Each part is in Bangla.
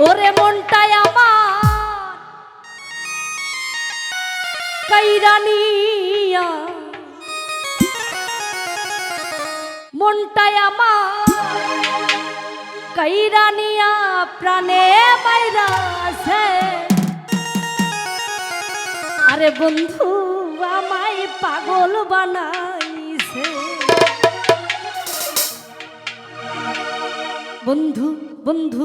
ওরে মনটাই আমার। কাইরানিয়া মনটাই আমার। কৈরানিয়া প্রাণে বাইরা আছে। আরে বন্ধু, আমায় পাগল বানাইছে। বন্ধু বন্ধু।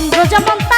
চন্দ্র যেমন তা